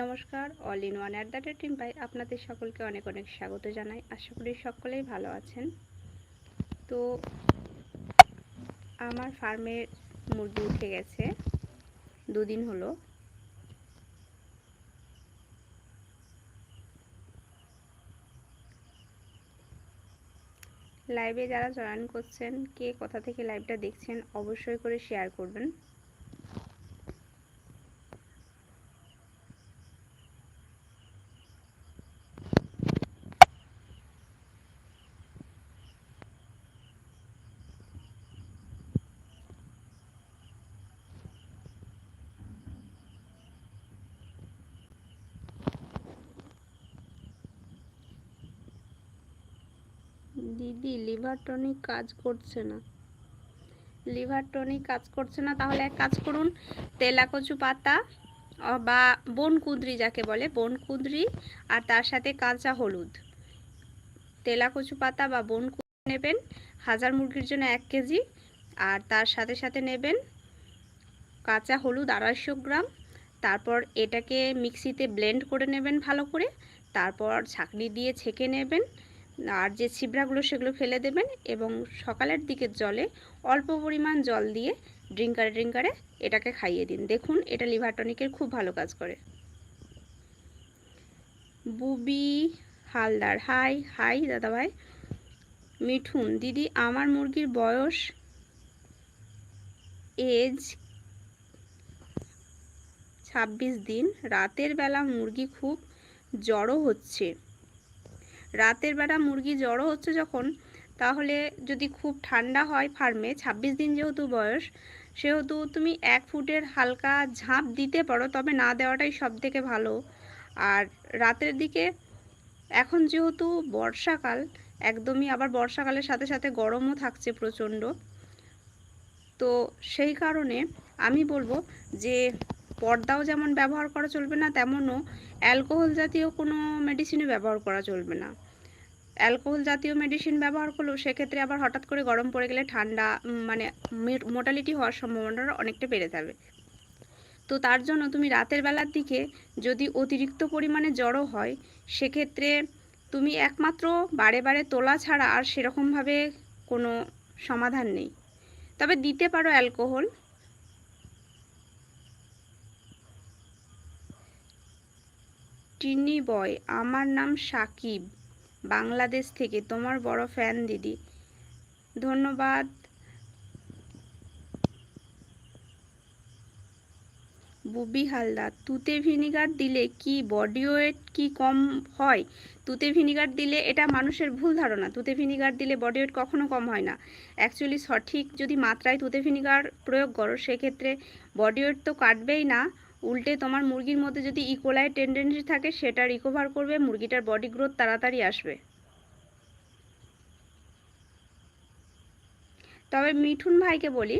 নমস্কার all in one at the rate ভাই আপনাদের সকলকে অনেক অনেক স্বাগত জানাই। আশা করি সকলেই ভালো আছেন। তো আমার ফার্মের মুরগি উঠে গেছে। দুদিন হলো। লাইভে যারা জয়েন করছেন, কে কোথা থেকে লাইভটা দেখছেন, অবশ্যই করে শেয়ার করবেন। দিদি, লিভার টনিক কাজ করছে না। লিভার টনিক কাজ করছে না, তাহলে এক কাজ করুন, তেলাকচু পাতা বা বন কুঁদরি যাকে বলে, বন কুঁদরি আর তার সাথে কাঁচা হলুদ। তেলাকচু পাতা বা বন কুঁদরি নেবেন, হাজার মুরগির জন্য এক কেজি, আর তার সাথে সাথে নেবেন কাঁচা হলুদ আড়াইশো গ্রাম। তারপর এটাকে মিক্সিতে ব্লেন্ড করে নেবেন ভালো করে, তারপর ছাঁকনি দিয়ে ছেঁকে নেবেন। আর যে ছিবড়াগুলো সেগুলো ফেলে দেবেন এবং সকালের দিকে জলে অল্প পরিমাণ জল দিয়ে ড্রিঙ্কারে ড্রিঙ্কারে এটাকে খাইয়ে দিন। দেখুন, এটা লিভার টনিকের খুব ভালো কাজ করে। বুবি হালদার, হাই হাই দাদাভাই। মিঠুন, দিদি, আমার মুরগির বয়স, এজ ছাব্বিশ দিন। রাতের বেলা মুরগি খুব জড়ো হচ্ছে। রাতের বেলা মুরগি জড়ো হচ্ছে যখন, তাহলে যদি খুব ঠান্ডা হয় ফার্মে, ছাব্বিশ দিন যেহেতু বয়স, সেহেতু তুমি এক ফুটের হালকা ঝাঁপ দিতে পারো, তবে না দেওয়াটাই সব থেকে ভালো। আর রাতের দিকে, এখন যেহেতু বর্ষাকাল, একদমই আবার বর্ষাকালের সাথে সাথে গরমও থাকছে প্রচণ্ড। তো সেই কারণে আমি বলব যে, পর্দাও যেমন ব্যবহার করা চলবে না, তেমনও অ্যালকোহল জাতীয় কোনো মেডিসিনও ব্যবহার করা চলবে না। অ্যালকোহল জাতীয় মেডিসিন ব্যবহার করলেও সেক্ষেত্রে আবার হঠাৎ করে গরম পড়ে গেলে ঠান্ডা মানে মোটালিটি হওয়ার সম্ভাবনাটা অনেকটা বেড়ে যাবে। তো তার জন্য তুমি রাতের বেলার দিকে যদি অতিরিক্ত পরিমাণে জড়ো হয়, সেক্ষেত্রে তুমি একমাত্র বারে বারে তোলা ছাড়া আর সেরকমভাবে কোনো সমাধান নেই। তবে দিতে পারো অ্যালকোহল। টিনি বয় আমার নাম সাকিব। বাংলাদেশ থেকে তোমার বড় ফ্যান দিদি। ধন্যবাদ। বুবি হালদার, তুতে ভিনিগার দিলে কি বডি ওয়েট কি কম হয়? তুতে ভিনিগার দিলে এটা মানুষের ভুল ধারণা। তুতে ভিনিগার দিলে বডি ওয়েট কখনো কম হয় না। অ্যাকচুয়ালি সঠিক যদি মাত্রায় তুতে ভিনিগার প্রয়োগ করো, সেক্ষেত্রে বডি ওয়েট তো কাটবেই না। উল্টে তোমার মুরগির মধ্যে যদি ইকোলাই টেন্ডেন্সি থাকে, সেটা রিকভার করবে, মুরগিটার বডি গ্রোথ তাড়াতাড়ি আসবে। তবে মিঠুন ভাইকে বলি,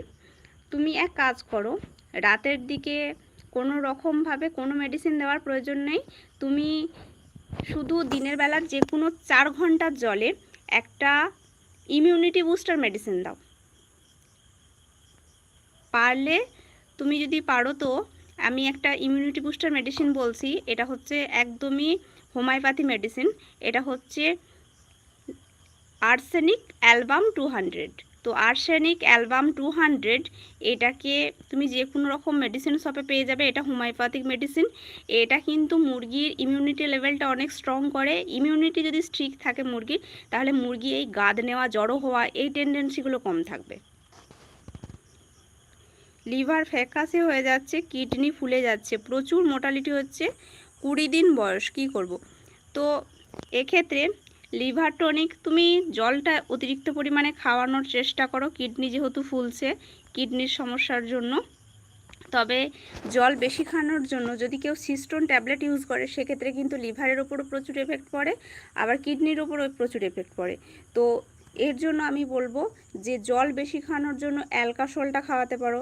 তুমি এক কাজ করো, রাতের দিকে কোনো রকমভাবে কোনো মেডিসিন দেওয়ার প্রয়োজন নেই। তুমি শুধু দিনের বেলার যে কোনো চার ঘণ্টার জলে একটা ইমিউনিটি বুস্টার মেডিসিন দাও। পারলে তুমি যদি পারো তো আমি একটা ইমিউনিটি বুস্টার মেডিসিন বলছি, এটা হচ্ছে একদমই হোমিওপ্যাথি মেডিসিন এটা হচ্ছে আর্সেনিক অ্যালবাম টু হান্ড্রেড তো আর্সেনিক অ্যালবাম টু হান্ড্রেড এটাকে তুমি যে কোনো রকম মেডিসিন শপে পেয়ে যাবে, এটা হোমিওপ্যাথিক মেডিসিন এটা কিন্তু মুরগির ইমিউনিটি লেভেলটা অনেক স্ট্রং করে। ইমিউনিটি যদি স্ট্রিক থাকে মুরগির, তাহলে মুরগি এই গাদ নেওয়া জড়ো হওয়া, এই টেন্ডেন্সিগুলো কম থাকবে। লিভার ফ্যাকাসে হয়ে যাচ্ছে, কিডনি ফুলে যাচ্ছে, প্রচুর মোটালিটি হচ্ছে, কুড়ি দিন বয়স, কি করব? তো এক্ষেত্রে লিভার টনিক তুমি জলটা অতিরিক্ত পরিমাণে খাওয়ানোর চেষ্টা করো, কিডনি যেহেতু ফুলছে, কিডনির সমস্যার জন্য। তবে জল বেশি খাওয়ানোর জন্য যদি কেউ সিস্টোন ট্যাবলেট ইউজ করে, সেক্ষেত্রে কিন্তু লিভারের ওপরও প্রচুর এফেক্ট পড়ে, আবার কিডনির ওপরও প্রচুর এফেক্ট পড়ে। তো এর জন্য আমি বলব যে জল বেশি খাওয়ানোর জন্য অ্যালকাসলটা খাওয়াতে পারো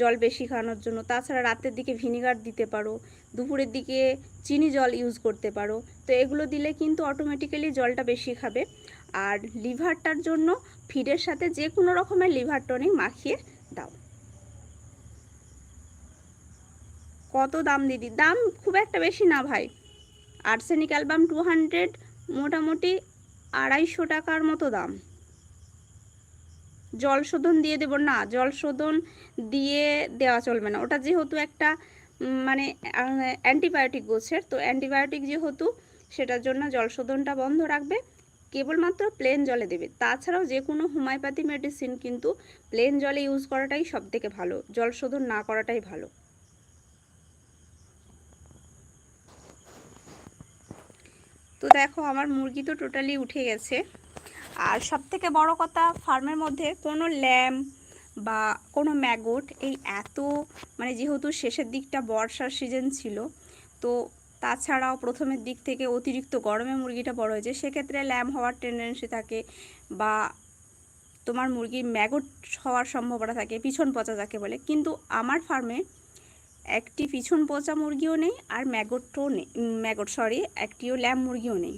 জল বেশি খাওয়ানোর জন্য। তাছাড়া রাতের দিকে ভিনিগার দিতে পারো, দুপুরের দিকে চিনি জল ইউজ করতে পারো। তো এগুলো দিলে কিন্তু অটোমেটিক্যালি জলটা বেশি খাবে। আর লিভারটার জন্য ফিডের সাথে যে কোনো রকমের লিভার টনিক মাখিয়ে দাও। কত দাম দিদি? দাম খুব একটা বেশি না ভাই। আর্সেনিক অ্যালবাম টু হান্ড্রেড মোটামুটি আড়াইশো টাকার মতো দাম। জল শোধন দিয়ে দেব। না, জল শোধন দিয়ে দেওয়া চলবে না। ওটা যেহেতু একটা মানে অ্যান্টিবায়োটিক গোছের, তো অ্যান্টিবায়োটিক যেহেতু, সেটার জন্য জল শোধনটা বন্ধ রাখবে। কেবলমাত্র প্লেন জলে দেবে। তাছাড়াও যে কোনো হোমিওপ্যাথি মেডিসিন কিন্তু প্লেন জলে ইউজ করাটাই সব থেকে ভালো। জল শোধন না করাটাই ভালো। তো দেখো, আমার মুরগি তো টোটালি উঠে গেছে। আর সব থেকে বড় কথা, ফার্মের মধ্যে কোনো ল্যাম্প বা কোনো ম্যাগট এই এত মানে যেহেতু শেষের দিকটা বর্ষার সিজন ছিল, তো তাছাড়াও প্রথমের দিক থেকে অতিরিক্ত গরমে মুরগিটা বড় হয়েছে, সেক্ষেত্রে ল্যাম্প হওয়ার টেন্ডেন্সি থাকে বা তোমার মুরগি ম্যাগট হওয়ার সম্ভাবনা থাকে, পিছন পচা যাকে বলে। কিন্তু আমার ফার্মে একটি পিছন পচা মুরগিও নেই আর ম্যাগটও নেই, ম্যাগট সরি একটিও ল্যাম্প মুরগিও নেই।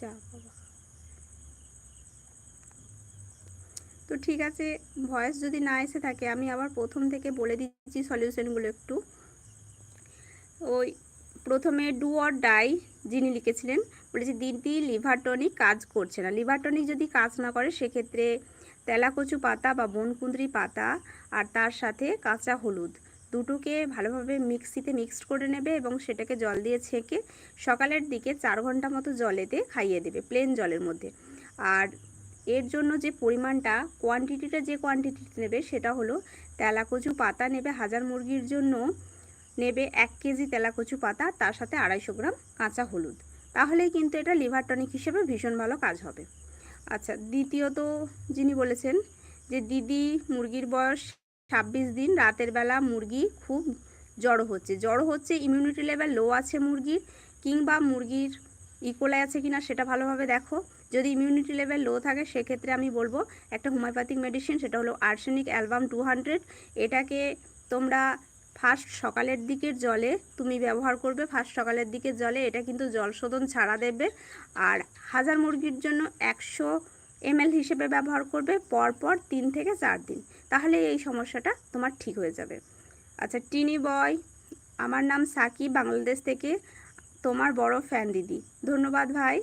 যা, বাবা। তো ঠিক আছে, ভয়েস যদি না এসে থাকে, আমি আবার প্রথম থেকে বলে দিচ্ছি সলিউশনগুলো একটু। ওই প্রথমে ডু অর ডাই যিনি লিখেছিলেন, বলেছি, দিদি লিভার টনিক কাজ করছে না। লিভার টনিক যদি কাজ না করে, সেক্ষেত্রে তেলাকচু পাতা বা বনকুন্দ্রি পাতা আর তার সাথে কাঁচা হলুদ। দুটোকে ভালোভাবে মিক্সিতে মিক্সড করে নেবে এবং সেটাকে জল দিয়ে ছেঁকে সকালের দিকে চার ঘণ্টা মতো জলেতে খাইয়ে দেবে প্লেন জলের মধ্যে। আর এর জন্য যে পরিমাণটা কোয়ান্টিটিটা যে কোয়ান্টিটি নেবে সেটা হলো তেলাকচু পাতা নেবে হাজার মুরগির জন্য, নেবে এক কেজি তেলাকচু পাতা, তার সাথে আড়াইশো গ্রাম কাঁচা হলুদ। তাহলেই কিন্তু এটা লিভার টনিক হিসেবে ভীষণ ভালো কাজ হবে। আচ্ছা দ্বিতীয়ত যিনি বলেছেন যে দিদি মুরগির বয়স ছাব্বিশ দিন রাতের বেলা মুরগি খুব জড়ো হচ্ছে। জড়ো হচ্ছে ইমিউনিটি লেভেল লো আছে মুরগির কিংবা মুরগির ইকোলাই আছে কিনা সেটা ভালোভাবে দেখো। যদি ইমিউনিটি লেভেল লো থাকে, সেক্ষেত্রে আমি বলব একটা হোমিওপ্যাথিক মেডিসিন সেটা হলো আর্সেনিক অ্যালবাম টু হান্ড্রেড এটাকে তোমরা ফার্স্ট সকালের দিকের জলে তুমি ব্যবহার করবে ফার্স্ট সকালের দিকের জলে এটা কিন্তু জল শোধন ছাড়া দেবে। আর হাজার মুরগির জন্য একশো এমএল হিসেবে ব্যবহার করবে, পরপর তিন থেকে চার দিন। তাহলে এই সমস্যাটা তোমার ঠিক হয়ে যাবে। আচ্ছা টিনি বয়, আমার নাম সাকি, বাংলাদেশ থেকে। তোমার বড় ফ্যান দিদি। ধন্যবাদ ভাই।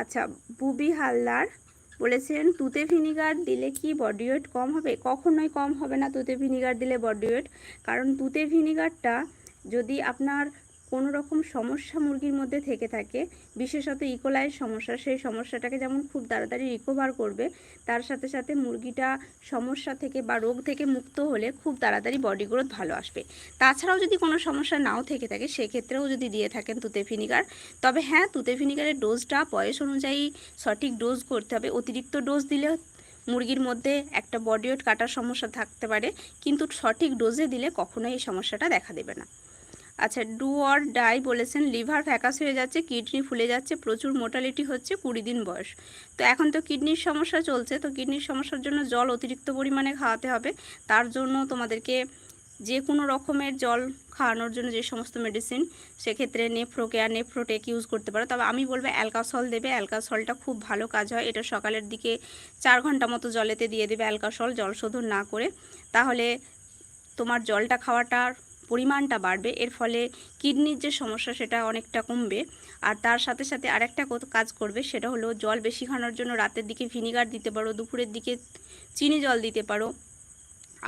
আচ্ছা বুবি হালদার বলেছেন, তুতে ভিনিগার দিলে কি বডি ওয়েট কম হবে? কখনোই কম হবে না, তুতে ভিনিগার দিলে বডি ওয়েট কারণ তুতে ভিনিগারটা যদি আপনার কোনো রকম সমস্যা মুরগির মধ্যে থেকে থাকে, বিশেষত ইকোলাইয়ের সমস্যা, সেই সমস্যাটাকে যেমন খুব তাড়াতাড়ি রিকভার করবে, তার সাথে সাথে মুরগিটা সমস্যা থেকে বা রোগ থেকে মুক্ত হলে খুব তাড়াতাড়ি বডি গ্রোথ ভালো আসবে। তাছাড়াও যদি কোনো সমস্যা নাও থেকে থাকে, সেক্ষেত্রেও যদি দিয়ে থাকেন তুতে ভিনিগার তবে হ্যাঁ তুতে ভিনিগারের ডোজটা বয়স অনুযায়ী সঠিক ডোজ করতে হবে। অতিরিক্ত ডোজ দিলে মুরগির মধ্যে একটা বডি ওয়েট কাটার সমস্যা থাকতে পারে, কিন্তু সঠিক ডোজে দিলে কখনোই এই সমস্যাটা দেখা দেবে না। আচ্ছা ডু অর ডাই বলেছেন, লিভার ফ্যাকাস হয়ে যাচ্ছে, কিডনি ফুলে যাচ্ছে, প্রচুর মোটালিটি হচ্ছে, কুড়ি দিন বয়স। তো এখন তো কিডনির সমস্যা চলছে, তো কিডনির সমস্যার জন্য জল অতিরিক্ত পরিমাণে খাওয়াতে হবে। তার জন্য তোমাদেরকে যে কোনো রকমের জল খাওয়ানোর জন্য যে সমস্ত মেডিসিন সেক্ষেত্রে নেফ্রোকেয়ার নেফ্রোটেক ইউজ করতে পারো। তবে আমি বলব অ্যালকাসল দেবে অ্যালকাসলটা খুব ভালো কাজ হয়। এটা সকালের দিকে চার ঘণ্টা মতো জলেতে দিয়ে দেবে অ্যালকাসল জল শোধন না করে। তাহলে তোমার জলটা খাওয়াটার পরিমাণটা বাড়বে, এর ফলে কিডনির যে সমস্যা সেটা অনেকটা কমবে। আর তার সাথে সাথে আরেকটা কাজ করবে, সেটা হলো জল বেশি খানোর জন্য রাতের দিকে ভিনিগার দিতে পারো, দুপুরের দিকে চিনি জল দিতে পারো।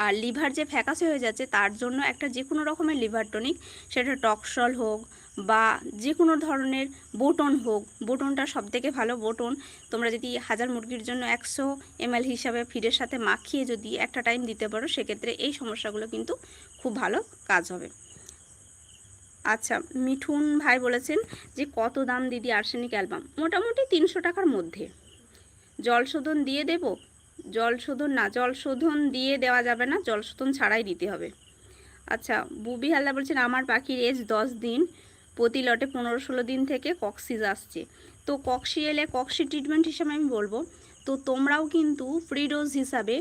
আর লিভার যে ফ্যাকাসে হয়ে যাচ্ছে, তার জন্য একটা যে কোনো রকমের লিভার টনিক, সেটা টকসল হোক বা যে কোনো ধরনের বোটন হোক, বোটনটা সব থেকে ভালো বোটন। তোমরা যদি হাজার মুরগির জন্য একশো এমএল হিসাবে ফিডের সাথে মাখিয়ে যদি একটা টাইম দিতে পারো, সেক্ষেত্রে এই সমস্যাগুলো কিন্তু খুব ভালো কাজ হবে। আচ্ছা মিঠুন ভাই বলেছেন যে কত দাম দিদি আর্সেনিক অ্যালবাম? মোটামুটি তিনশো টাকার মধ্যে। জল শোধন দিয়ে দেব? জল শোধন না, জল শোধন দিয়ে দেওয়া যাবে না, জল শোধন ছাড়াই দিতে হবে। আচ্ছা বুবি হালদা বলছেন, আমার পাখির এজ দশ দিন। প্রতি লটে পনেরো ষোলো দিন থেকে কক্সিজ আসছে। তো কক্সি এলে কক্সি ট্রিটমেন্ট হিসাবে আমি বলব। তো তোমরাও কিন্তু ফ্রি ডোজ হিসাবে,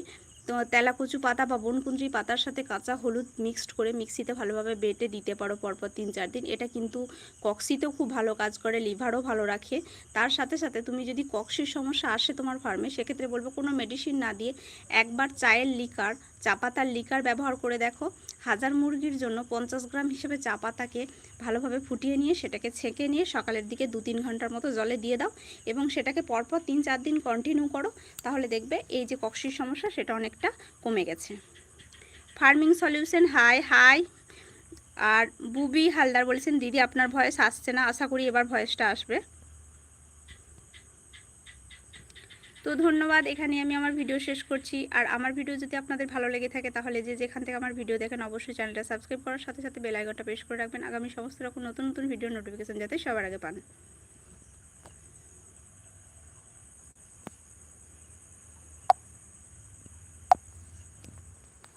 তো তেলাকুচু পাতা বা বনকুঞ্চি পাতার সাথে কাঁচা হলুদ মিক্সড করে মিক্সিতে ভালোভাবে বেটে দিতে পারো পরপর তিন চার দিন। এটা কিন্তু কক্সিতেও খুব ভালো কাজ করে, লিভারও ভালো রাখে। তার সাথে সাথে তুমি যদি কক্সির সমস্যা আসে তোমার ফার্মে সেক্ষেত্রে বলব কোনো মেডিসিন না দিয়ে একবার চায়ের লিকার চা পাতার লিকার ব্যবহার করে দেখো। হাজার মুরগির জন্য পঞ্চাশ গ্রাম হিসেবে চা পাতাকে ভালোভাবে ফুটিয়ে নিয়ে সেটাকে ছেঁকে নিয়ে সকালের দিকে দু তিন ঘণ্টার মতো জলে দিয়ে দাও এবং সেটাকে পরপর তিন চার দিন কন্টিনিউ করো। তাহলে দেখবে এই যে কক্সির সমস্যা সেটা অনেকটা কমে গেছে। ফার্মিং সলিউশন হাই হাই আর বুবি হালদার বলেছেন, দিদি, আপনার ভয়েস আসছে না। আশা করি এবার ভয়েসটা আসবে। তো ধন্যবাদ এখানে আমি আমার ভিডিও শেষ করছি। আর আমার ভিডিও যদি আপনাদের ভালো লেগে থাকে, তাহলে যে যেখান থেকে আমার ভিডিও দেখেন, অবশ্যই চ্যানেলটা সাবস্ক্রাইব করার সাথে সাথে বেলাইকনটা প্রেস করে রাখবেন। আগামী সমস্ত রকম নতুন নতুন ভিডিও নোটিফিকেশন যাতে সবার আগে পান।